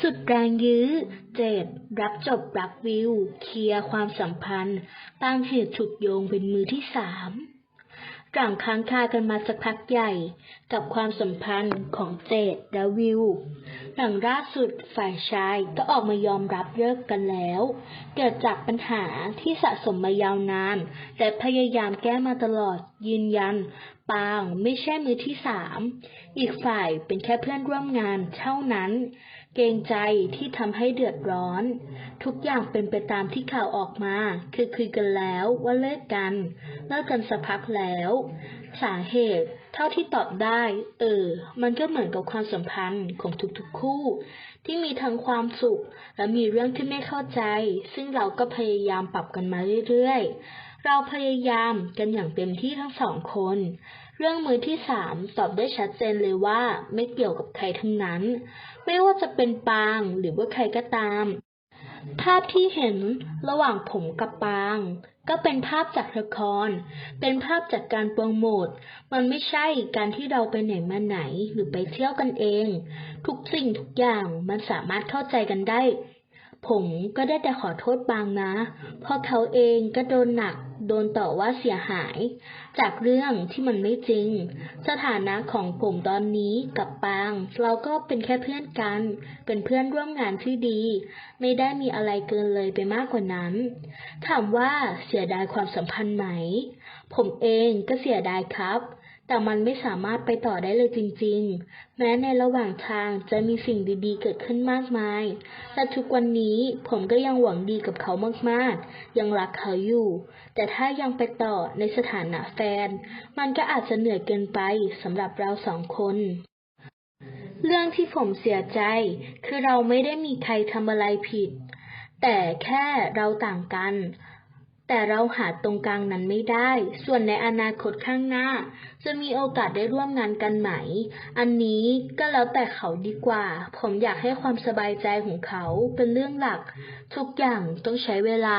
สุดแรงยื้อ เจดรับจบรักวิว เคลียร์ความสัมพันธ์ ตามเหตุฉุกโยงเป็นมือที่สามหลังค้างคากันมาสักพักใหญ่ กับความสัมพันธ์ของเจดและวิว หลังล่าสุดฝ่ายชายก็ออกมายอมรับเลิกกันแล้ว เกิดจากปัญหาที่สะสมมายาวนาน และพยายามแก้มาตลอดยืนยัน ปางไม่ใช่มือที่สาม อีกฝ่ายเป็นแค่เพื่อนร่วมงานเท่านั้น เกรงใจที่ทำให้เดือดร้อน ทุกอย่างเป็นไปตามที่ข่าวออกมา คือคุยกันแล้วว่าเลิกกัน เลิกกันสักพักแล้ว สาเหตุ เท่าที่ตอบได้ เออ มันก็เหมือนกับความสัมพันธ์ของทุกๆคู่ ที่มีทั้งความสุข และมีเรื่องที่ไม่เข้าใจ ซึ่งเราก็พยายามปรับกันมาเรื่อยๆ เราพยายามกันอย่างเต็มที่ทั้งสองคน เรื่องมือที่สามตอบได้ชัดเจนเลยว่าไม่เกี่ยวกับใครทั้งนั้น ไม่ว่าจะเป็นปางหรือว่าใครก็ตาม ภาพที่เห็นระหว่างผมกับปาง ก็เป็นภาพจากละคร เป็นภาพจากการโปรโมท มันไม่ใช่การที่เราไปไหนมาไหนหรือไปเที่ยวกันเอง ทุกสิ่งทุกอย่างมันสามารถเข้าใจกันได้ ผมก็ได้แต่ขอโทษปางนะเพราะเขาเองก็โดนหนัก โดนต่อว่าเสียหาย จากเรื่องที่มันไม่จริง สถานะของผมตอนนี้กับปาง เราก็เป็นแค่เพื่อนกัน เป็นเพื่อนร่วมงานที่ดี ไม่ได้มีอะไรเกินเลยไปมากกว่านั้น ถามว่าเสียดายความสัมพันธ์ไหม ผมเองก็เสียดายครับ แต่มันไม่สามารถไปต่อได้เลยจริงๆ แม้ในระหว่างทางจะมีสิ่งดีๆ เกิดขึ้นมากมาย และทุกวันนี้ผมก็ยังหวังดีกับเขามากๆ ยังรักเขาอยู่ แต่ถ้ายังไปต่อในสถานะแฟน มันก็อาจจะเหนื่อยเกินไปสำหรับเราสองคนเรื่องที่ผมเสียใจ คือเราไม่ได้มีใครทำอะไรผิด แต่แค่เราต่างกัน แต่เราหาตรงกลางนั้นไม่ได้ ส่วนในอนาคตข้างหน้า จะมีโอกาสได้ร่วมงานกันไหม อันนี้ก็แล้วแต่เขาดีกว่า ผมอยากให้ความสบายใจของเขาเป็นเรื่องหลัก ทุกอย่างต้องใช้เวลา